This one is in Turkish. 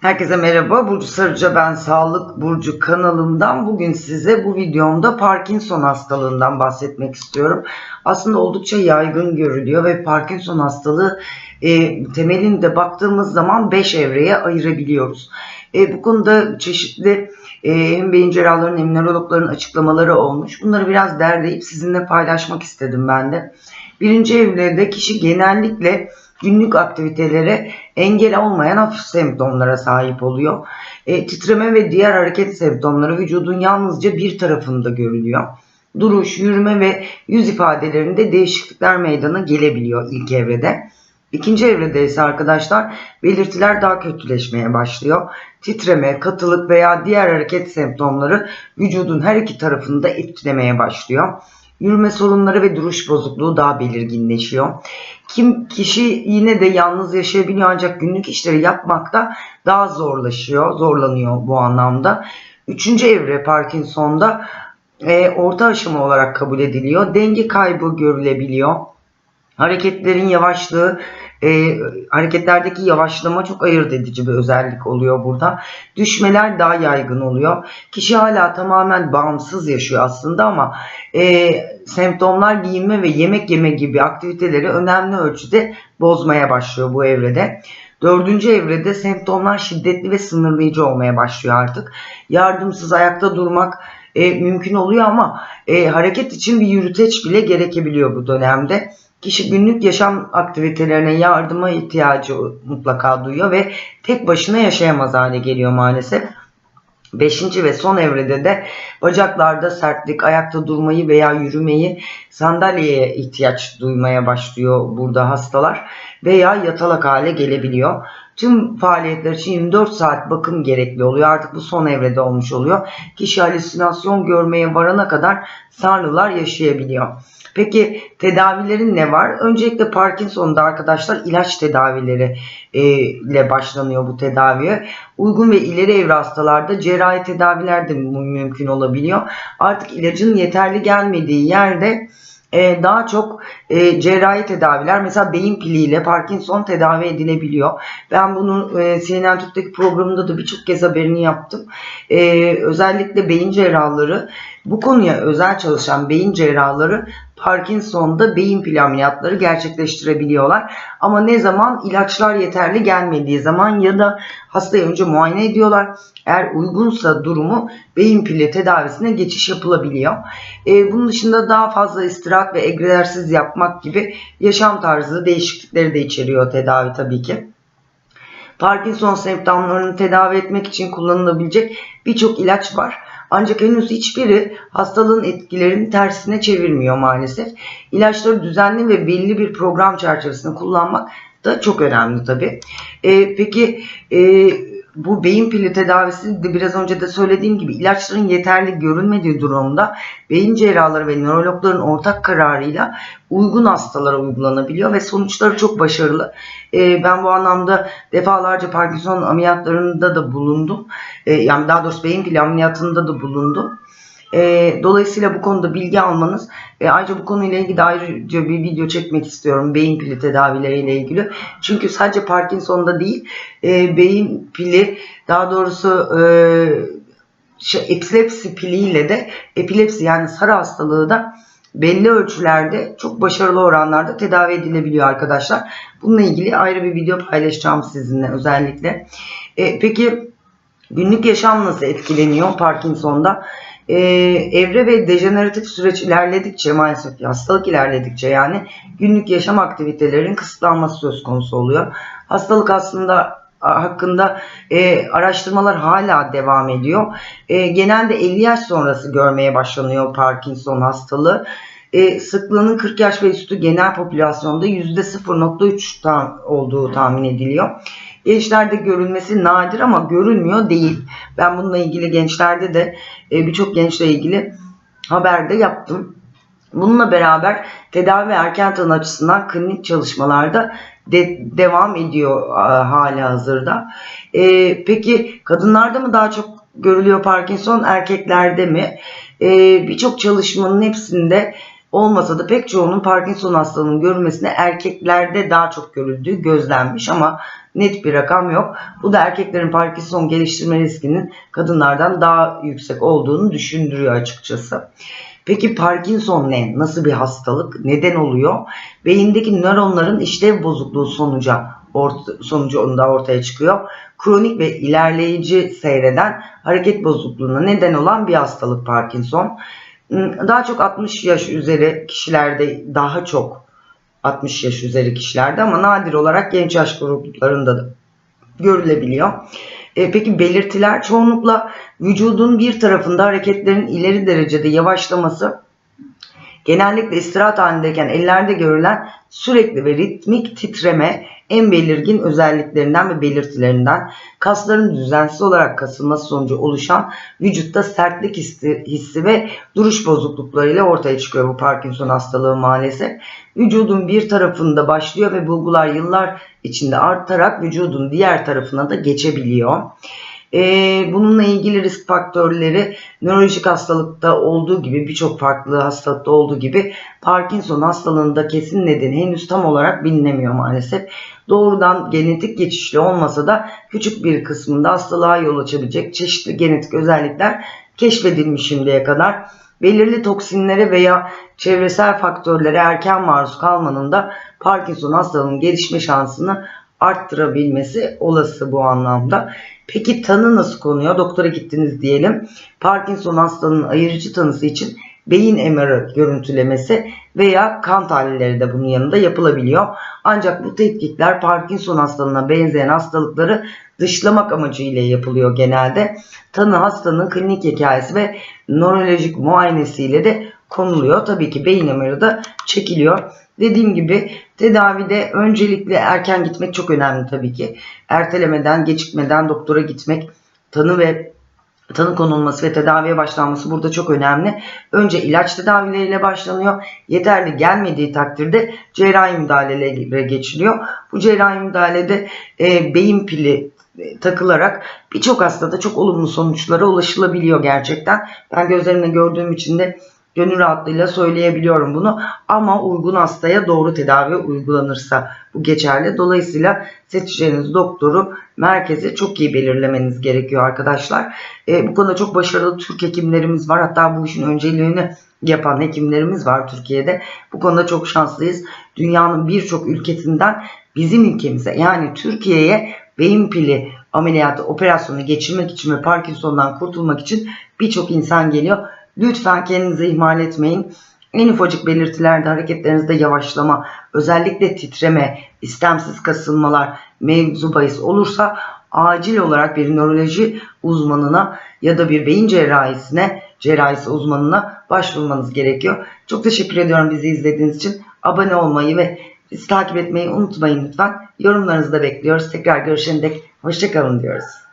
Herkese merhaba. Burcu Sarıca ben Sağlık Burcu kanalımdan bugün size bu videomda Parkinson hastalığından bahsetmek istiyorum. Aslında oldukça yaygın görülüyor ve Parkinson hastalığı e, temelinde baktığımız zaman 5 evreye ayırabiliyoruz. E, bu konuda çeşitli e, hem beyin cerrahlarının hem nörologların açıklamaları olmuş. Bunları biraz derleyip sizinle paylaşmak istedim ben de. Birinci evrede kişi genellikle günlük aktivitelere engel olmayan hafif semptomlara sahip oluyor. E, titreme ve diğer hareket semptomları vücudun yalnızca bir tarafında görülüyor. Duruş, yürüme ve yüz ifadelerinde değişiklikler meydana gelebiliyor ilk evrede. İkinci evrede ise arkadaşlar belirtiler daha kötüleşmeye başlıyor. Titreme, katılık veya diğer hareket semptomları vücudun her iki tarafını da etkilemeye başlıyor. Yürüme sorunları ve duruş bozukluğu daha belirginleşiyor. Kim kişi yine de yalnız yaşayabiliyor ancak günlük işleri yapmakta daha zorlaşıyor, zorlanıyor bu anlamda. Üçüncü evre Parkinson'da e, orta aşama olarak kabul ediliyor. Denge kaybı görülebiliyor. Hareketlerin yavaşlığı, e, hareketlerdeki yavaşlama çok ayırt edici bir özellik oluyor burada. Düşmeler daha yaygın oluyor. Kişi hala tamamen bağımsız yaşıyor aslında ama e, semptomlar giyinme ve yemek yeme gibi aktiviteleri önemli ölçüde bozmaya başlıyor bu evrede. Dördüncü evrede semptomlar şiddetli ve sınırlayıcı olmaya başlıyor artık. Yardımsız ayakta durmak e, mümkün oluyor ama e, hareket için bir yürüteç bile gerekebiliyor bu dönemde. Kişi günlük yaşam aktivitelerine yardıma ihtiyacı mutlaka duyuyor ve tek başına yaşayamaz hale geliyor maalesef. Beşinci ve son evrede de bacaklarda sertlik, ayakta durmayı veya yürümeyi sandalyeye ihtiyaç duymaya başlıyor burada hastalar veya yatalak hale gelebiliyor. Tüm faaliyetler için 24 saat bakım gerekli oluyor. Artık bu son evrede olmuş oluyor. Kişi halüsinasyon görmeye varana kadar sanrılar yaşayabiliyor. Peki tedavilerin ne var? Öncelikle Parkinson'da arkadaşlar ilaç tedavileri e, ile başlanıyor bu tedaviye. Uygun ve ileri evre hastalarda cerrahi tedaviler de mümkün olabiliyor. Artık ilacın yeterli gelmediği yerde e, daha çok e, cerrahi tedaviler mesela beyin piliyle Parkinson tedavi edilebiliyor. Ben bunu e, CNN Türk'teki programında da birçok kez haberini yaptım. E, özellikle beyin cerrahları bu konuya özel çalışan beyin cerrahları Parkinson'da beyin pili gerçekleştirebiliyorlar. Ama ne zaman ilaçlar yeterli gelmediği zaman ya da hastayı önce muayene ediyorlar. Eğer uygunsa durumu beyin pili tedavisine geçiş yapılabiliyor. Ee, bunun dışında daha fazla istirahat ve egzersiz yapmak gibi yaşam tarzı değişiklikleri de içeriyor tedavi tabii ki. Parkinson semptomlarını tedavi etmek için kullanılabilecek birçok ilaç var. Ancak henüz hiçbiri hastalığın etkilerini tersine çevirmiyor maalesef. İlaçları düzenli ve belli bir program çerçevesinde kullanmak da çok önemli tabii. E, peki e, bu beyin pili tedavisi de biraz önce de söylediğim gibi ilaçların yeterli görülmediği durumda beyin cerrahları ve nörologların ortak kararıyla uygun hastalara uygulanabiliyor ve sonuçları çok başarılı. E, ben bu anlamda defalarca Parkinson ameliyatlarında da bulundum. E, yani daha doğrusu beyin pili ameliyatında da bulundum. E, dolayısıyla bu konuda bilgi almanız e, ayrıca bu konuyla ilgili ayrıca bir video çekmek istiyorum beyin pili tedavileriyle ilgili. Çünkü sadece Parkinson'da değil e, beyin pili daha doğrusu e, şey, epilepsi piliyle de epilepsi yani sarı hastalığı da belli ölçülerde çok başarılı oranlarda tedavi edilebiliyor arkadaşlar. Bununla ilgili ayrı bir video paylaşacağım sizinle özellikle. E, peki günlük yaşam nasıl etkileniyor Parkinson'da? E, evre ve dejeneratif süreç ilerledikçe maalesef hastalık ilerledikçe yani günlük yaşam aktivitelerinin kısıtlanması söz konusu oluyor. Hastalık aslında hakkında e, araştırmalar hala devam ediyor. E, genelde 50 yaş sonrası görmeye başlanıyor Parkinson hastalığı. E, sıklığının 40 yaş ve üstü genel popülasyonda %0.3 tam olduğu tahmin ediliyor. Gençlerde görülmesi nadir ama görülmüyor değil. Ben bununla ilgili gençlerde de e, birçok gençle ilgili haberde yaptım. Bununla beraber tedavi erken tanı açısından klinik çalışmalarda de, devam ediyor hala hazırda. E, peki kadınlarda mı daha çok görülüyor Parkinson, erkeklerde mi? E, Birçok çalışmanın hepsinde olmasa da pek çoğunun Parkinson hastalığının görülmesine erkeklerde daha çok görüldüğü gözlenmiş ama net bir rakam yok. Bu da erkeklerin Parkinson geliştirme riskinin kadınlardan daha yüksek olduğunu düşündürüyor açıkçası. Peki Parkinson ne? Nasıl bir hastalık? Neden oluyor? Beyindeki nöronların işlev bozukluğu sonuca orta, sonucunda ortaya çıkıyor. Kronik ve ilerleyici seyreden hareket bozukluğuna neden olan bir hastalık Parkinson. Daha çok 60 yaş üzeri kişilerde daha çok 60 yaş üzeri kişilerde ama nadir olarak genç yaş gruplarında da görülebiliyor. E, peki belirtiler çoğunlukla vücudun bir tarafında hareketlerin ileri derecede yavaşlaması, genellikle istirahat halindeyken ellerde görülen sürekli ve ritmik titreme en belirgin özelliklerinden ve belirtilerinden kasların düzensiz olarak kasılması sonucu oluşan vücutta sertlik hissi, hissi ve duruş bozukluklarıyla ortaya çıkıyor bu Parkinson hastalığı maalesef. Vücudun bir tarafında başlıyor ve bulgular yıllar içinde artarak vücudun diğer tarafına da geçebiliyor. Ee, bununla ilgili risk faktörleri nörolojik hastalıkta olduğu gibi birçok farklı hastalıkta olduğu gibi Parkinson hastalığında kesin nedeni henüz tam olarak bilinemiyor maalesef. Doğrudan genetik geçişli olmasa da küçük bir kısmında hastalığa yol açabilecek çeşitli genetik özellikler keşfedilmiş şimdiye kadar. Belirli toksinlere veya çevresel faktörlere erken maruz kalmanın da Parkinson hastalığının gelişme şansını arttırabilmesi olası bu anlamda. Peki tanı nasıl konuyor? Doktora gittiniz diyelim. Parkinson hastalığının ayırıcı tanısı için beyin MR'ı görüntülemesi veya kan tahlilleri de bunun yanında yapılabiliyor. Ancak bu tetkikler Parkinson hastalığına benzeyen hastalıkları dışlamak amacıyla yapılıyor genelde. Tanı hastanın klinik hikayesi ve nörolojik muayenesiyle de konuluyor. Tabii ki beyin MR'ı da çekiliyor. Dediğim gibi tedavide öncelikle erken gitmek çok önemli tabii ki. Ertelemeden, gecikmeden doktora gitmek, tanı ve tanı konulması ve tedaviye başlanması burada çok önemli. Önce ilaç tedavileriyle başlanıyor. Yeterli gelmediği takdirde cerrahi müdahalelere geçiliyor. Bu cerrahi müdahalede e, beyin pili e, takılarak birçok hastada çok olumlu sonuçlara ulaşılabiliyor gerçekten. Ben gözlerimle gördüğüm için de gönül rahatlığıyla söyleyebiliyorum bunu. Ama uygun hastaya doğru tedavi uygulanırsa bu geçerli. Dolayısıyla seçeceğiniz doktoru merkezi çok iyi belirlemeniz gerekiyor arkadaşlar. E, bu konuda çok başarılı Türk hekimlerimiz var. Hatta bu işin önceliğini yapan hekimlerimiz var Türkiye'de. Bu konuda çok şanslıyız. Dünyanın birçok ülkesinden bizim ülkemize yani Türkiye'ye beyin pili ameliyatı operasyonu geçirmek için ve Parkinson'dan kurtulmak için birçok insan geliyor. Lütfen kendinizi ihmal etmeyin. En ufacık belirtilerde hareketlerinizde yavaşlama, özellikle titreme, istemsiz kasılmalar mevzu bahis olursa acil olarak bir nöroloji uzmanına ya da bir beyin cerrahisine, cerrahisi uzmanına başvurmanız gerekiyor. Çok teşekkür ediyorum bizi izlediğiniz için. Abone olmayı ve bizi takip etmeyi unutmayın lütfen. Yorumlarınızı da bekliyoruz. Tekrar görüşene dek hoşçakalın diyoruz.